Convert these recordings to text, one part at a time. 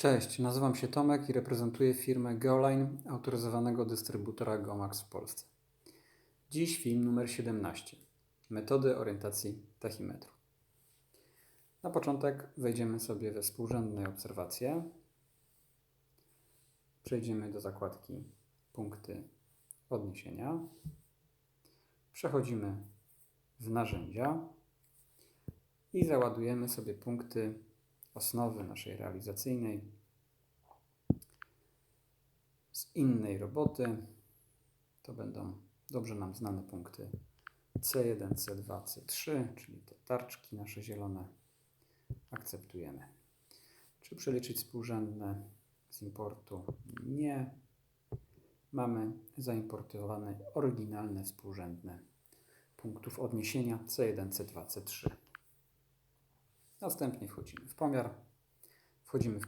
Cześć, nazywam się Tomek i reprezentuję firmę Geoline, autoryzowanego dystrybutora Gomax w Polsce. Dziś film numer 17. Metody orientacji tachimetru. Na początek wejdziemy sobie we współrzędne obserwacje. Przejdziemy do zakładki punkty odniesienia. Przechodzimy w narzędzia i załadujemy sobie punkty osnowy naszej realizacyjnej z innej roboty. To będą dobrze nam znane punkty C1, C2, C3, czyli te tarczki nasze zielone. Akceptujemy. Czy przeliczyć współrzędne z importu? Nie. Mamy zaimportowane oryginalne współrzędne punktów odniesienia C1, C2, C3. Następnie wchodzimy w pomiar, wchodzimy w,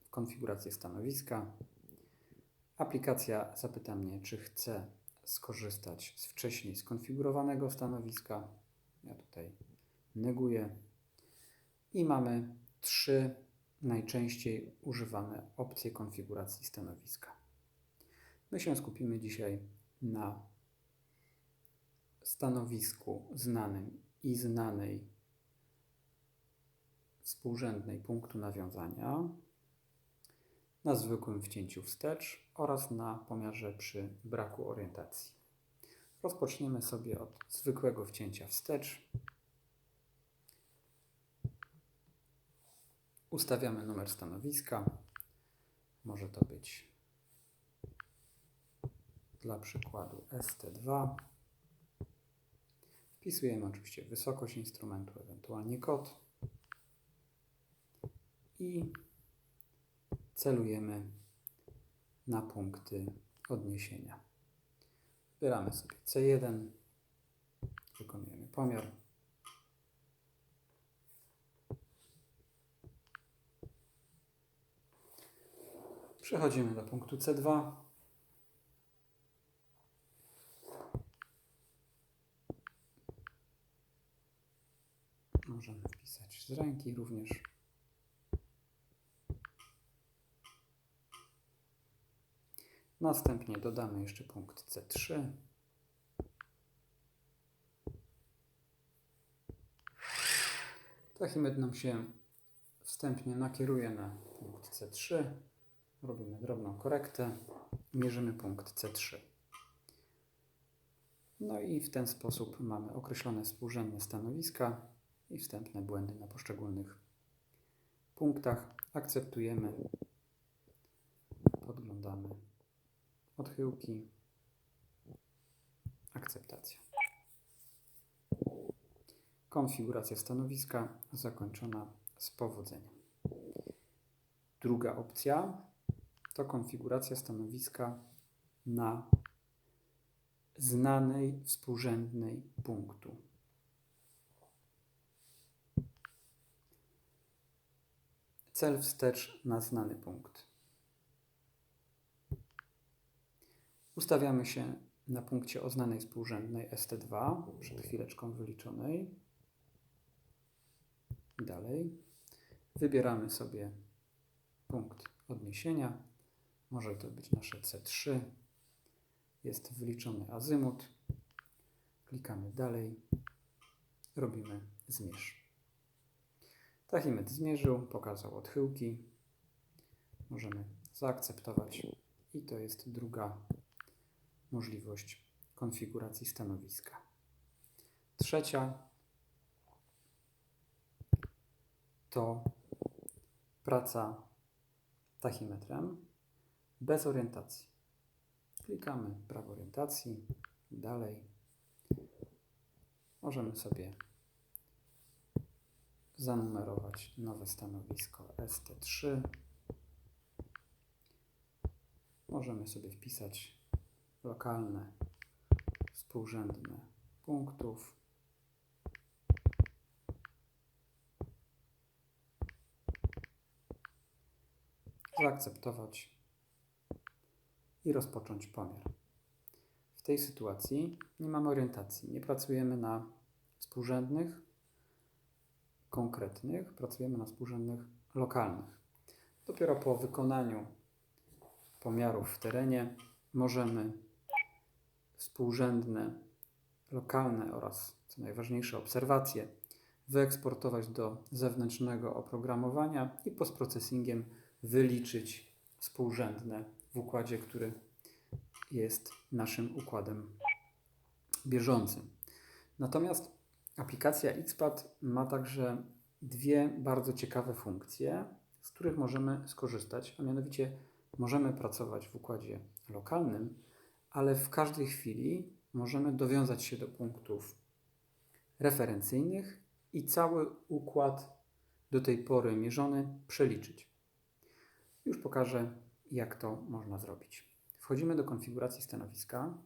w konfigurację stanowiska. Aplikacja zapyta mnie, czy chcę skorzystać z wcześniej skonfigurowanego stanowiska. Ja tutaj neguję. I mamy trzy najczęściej używane opcje konfiguracji stanowiska. My się skupimy dzisiaj na stanowisku znanym i znanej współrzędnej punktu nawiązania, na zwykłym wcięciu wstecz oraz na pomiarze przy braku orientacji. Rozpoczniemy sobie od zwykłego wcięcia wstecz. Ustawiamy numer stanowiska. Może to być dla przykładu ST2. Wpisujemy oczywiście wysokość instrumentu, ewentualnie kod i celujemy na punkty odniesienia. Wybieramy sobie C1, wykonujemy pomiar. Przechodzimy do punktu C2. Możemy wpisać z ręki również. Następnie dodamy jeszcze punkt C3. Tachimet nam się wstępnie nakieruje na punkt C3. Robimy drobną korektę. Mierzymy punkt C3. No i w ten sposób mamy określone współrzędne stanowiska i wstępne błędy na poszczególnych punktach. Akceptujemy, podglądamy odchyłki, akceptacja. Konfiguracja stanowiska zakończona z powodzeniem. Druga opcja to konfiguracja stanowiska na znanej współrzędnej punktu. Cel wstecz na znany punkt. Ustawiamy się na punkcie o znanej współrzędnej ST2, przed chwileczką wyliczonej. Dalej. Wybieramy sobie punkt odniesienia. Może to być nasze C3. Jest wyliczony azymut. Klikamy dalej. Robimy zmierz. Tachimet zmierzył, pokazał odchyłki. Możemy zaakceptować i to jest druga możliwość konfiguracji stanowiska. Trzecia to praca tachimetrem bez orientacji. Klikamy prawo orientacji, dalej. Możemy sobie zanumerować nowe stanowisko ST3. Możemy sobie wpisać lokalne współrzędne punktów. Zaakceptować i rozpocząć pomiar. W tej sytuacji nie mamy orientacji, nie pracujemy na współrzędnych konkretnych, pracujemy na współrzędnych lokalnych. Dopiero po wykonaniu pomiarów w terenie możemy współrzędne, lokalne oraz, co najważniejsze, obserwacje wyeksportować do zewnętrznego oprogramowania i postprocessingiem wyliczyć współrzędne w układzie, który jest naszym układem bieżącym. Natomiast aplikacja XPAD ma także dwie bardzo ciekawe funkcje, z których możemy skorzystać, a mianowicie możemy pracować w układzie lokalnym, ale w każdej chwili możemy dowiązać się do punktów referencyjnych i cały układ do tej pory mierzony przeliczyć. Już pokażę, jak to można zrobić. Wchodzimy do konfiguracji stanowiska.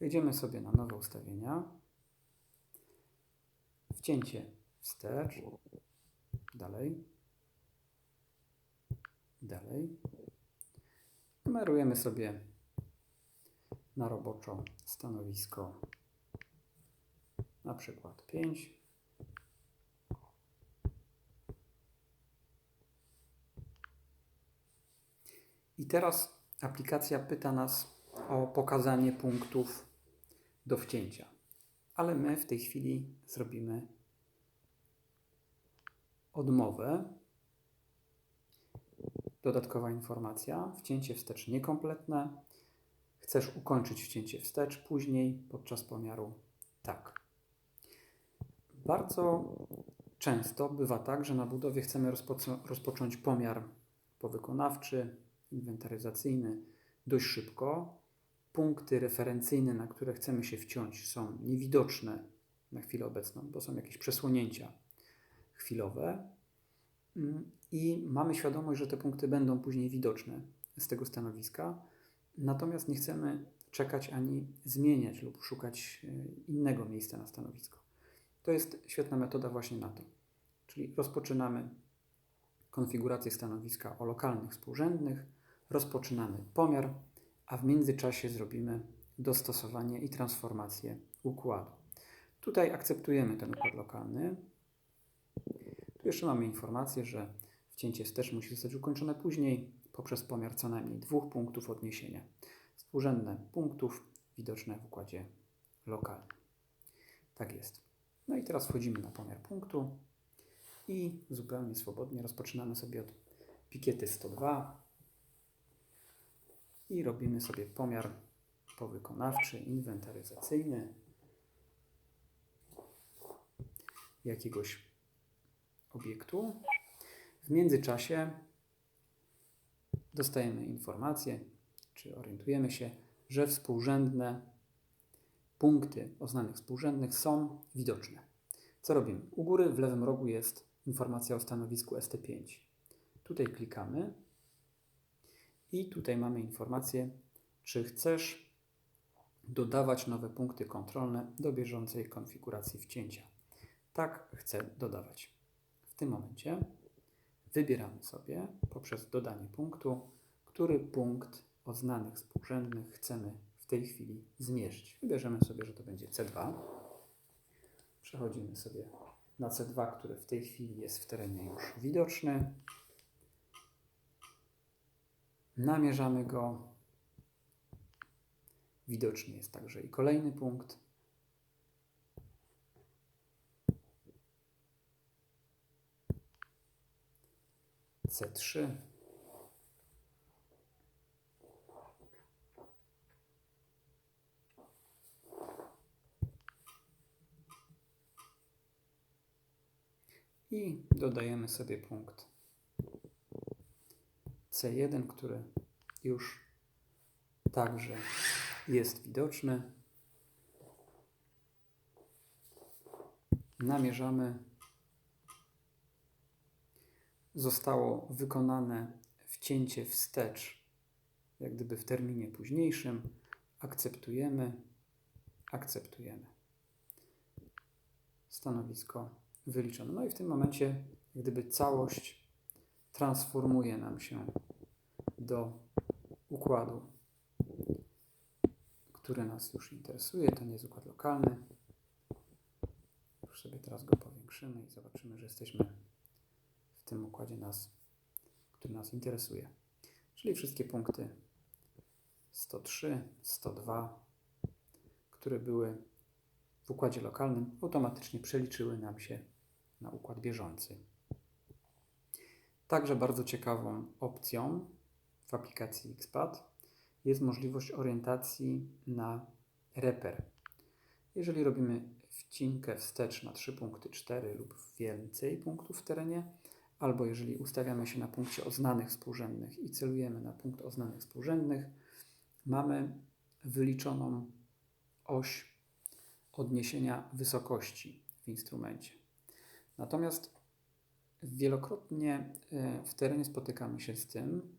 Wejdziemy sobie na nowe ustawienia. Wcięcie wstecz. Dalej. Dalej. Numerujemy sobie na roboczo stanowisko na przykład 5. I teraz aplikacja pyta nas o pokazanie punktów do wcięcia. Ale my w tej chwili zrobimy odmowę. Dodatkowa informacja: wcięcie wstecz niekompletne. Chcesz ukończyć wcięcie wstecz później podczas pomiaru? Tak. Bardzo często bywa tak, że na budowie chcemy rozpoc- rozpocząć pomiar powykonawczy, inwentaryzacyjny dość szybko. Punkty referencyjne, na które chcemy się wciąć, są niewidoczne na chwilę obecną, bo są jakieś przesłonięcia chwilowe. Mm, I mamy świadomość, że te punkty będą później widoczne z tego stanowiska. Natomiast nie chcemy czekać ani zmieniać lub szukać e, innego miejsca na stanowisko. To jest świetna metoda właśnie na to. Czyli rozpoczynamy konfigurację stanowiska o lokalnych współrzędnych, rozpoczynamy pomiar, a w międzyczasie zrobimy dostosowanie i transformację układu. Tutaj akceptujemy ten układ lokalny. Jeszcze mamy informację, że wcięcie wstecz musi zostać ukończone później poprzez pomiar co najmniej dwóch punktów odniesienia. Współrzędne punktów widoczne w układzie lokalnym. Tak jest. No i teraz wchodzimy na pomiar punktu i zupełnie swobodnie rozpoczynamy sobie od pikiety 102 i robimy sobie pomiar powykonawczy, inwentaryzacyjny jakiegoś obiektu. W międzyczasie dostajemy informację, czy orientujemy się, że współrzędne punkty o znanych współrzędnych są widoczne. Co robimy? U góry w lewym rogu jest informacja o stanowisku ST5. Tutaj klikamy i tutaj mamy informację, czy chcesz dodawać nowe punkty kontrolne do bieżącej konfiguracji wcięcia. Tak, chcę dodawać. W tym momencie wybieramy sobie poprzez dodanie punktu, który punkt o znanych współrzędnych chcemy w tej chwili zmierzyć. Wybierzemy sobie, że to będzie C2. Przechodzimy sobie na C2, który w tej chwili jest w terenie już widoczny. Namierzamy go. Widoczny jest także i kolejny punkt. C3. I dodajemy sobie punkt C1, który już także jest widoczny. Namierzamy. Zostało wykonane wcięcie wstecz, jak gdyby w terminie późniejszym. Akceptujemy, akceptujemy. Stanowisko wyliczone. No i w tym momencie, jak gdyby całość transformuje nam się do układu, który nas już interesuje. To nie jest układ lokalny. Już sobie teraz go powiększymy i zobaczymy, że jesteśmy tym układzie nas, który nas interesuje. Czyli wszystkie punkty 103, 102, które były w układzie lokalnym, automatycznie przeliczyły nam się na układ bieżący. Także bardzo ciekawą opcją w aplikacji XPAD jest możliwość orientacji na reper. Jeżeli robimy wcinkę wstecz na 3 punkty 4 lub więcej punktów w terenie, albo jeżeli ustawiamy się na punkcie oznanych współrzędnych i celujemy na punkt oznanych współrzędnych, mamy wyliczoną oś odniesienia wysokości w instrumencie. Natomiast wielokrotnie e, w terenie spotykamy się z tym,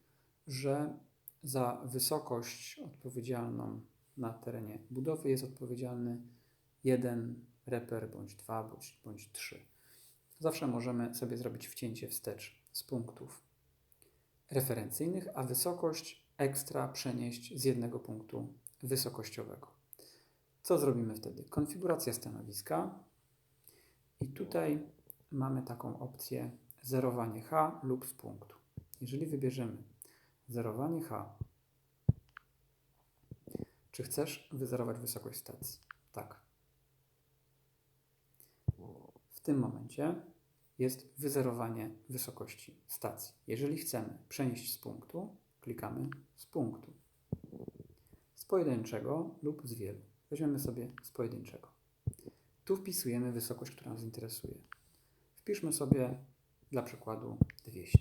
że za wysokość odpowiedzialną na terenie budowy jest odpowiedzialny jeden reper, bądź dwa, bądź, bądź trzy. Zawsze możemy sobie zrobić wcięcie wstecz z punktów referencyjnych, a wysokość ekstra przenieść z jednego punktu wysokościowego. Co zrobimy wtedy? Konfiguracja stanowiska i tutaj mamy taką opcję zerowanie H lub z punktu. Jeżeli wybierzemy zerowanie H, czy chcesz wyzerować wysokość stacji? Tak. W tym momencie jest wyzerowanie wysokości stacji. Jeżeli chcemy przenieść z punktu, klikamy z punktu. Z pojedynczego lub z wielu. Weźmiemy sobie z pojedynczego. Tu wpisujemy wysokość, która nas interesuje. Wpiszmy sobie dla przykładu 200.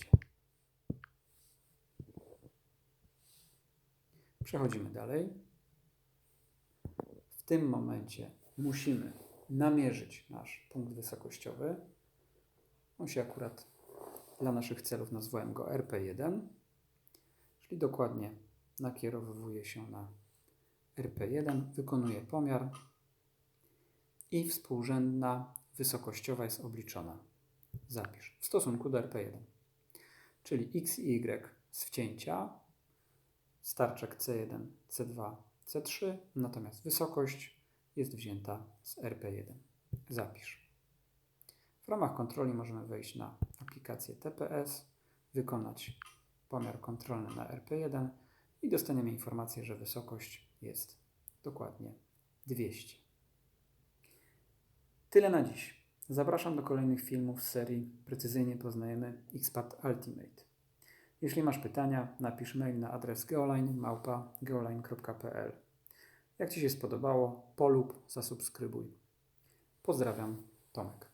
Przechodzimy dalej. W tym momencie musimy namierzyć nasz punkt wysokościowy. On się akurat dla naszych celów nazwałem go RP1, czyli dokładnie nakierowuje się na RP1, wykonuje pomiar i współrzędna wysokościowa jest obliczona. Zapisz w stosunku do RP1, czyli x i y z wcięcia, starczek C1, C2, C3, natomiast wysokość jest wzięta z RP1. Zapisz. W ramach kontroli możemy wejść na aplikację TPS, wykonać pomiar kontrolny na RP1 i dostaniemy informację, że wysokość jest dokładnie 200. Tyle na dziś. Zapraszam do kolejnych filmów z serii Precyzyjnie poznajemy XPAD Ultimate. Jeśli masz pytania, napisz mail na adres geoline.geoline.pl Jak Ci się spodobało, polub, zasubskrybuj. Pozdrawiam, Tomek.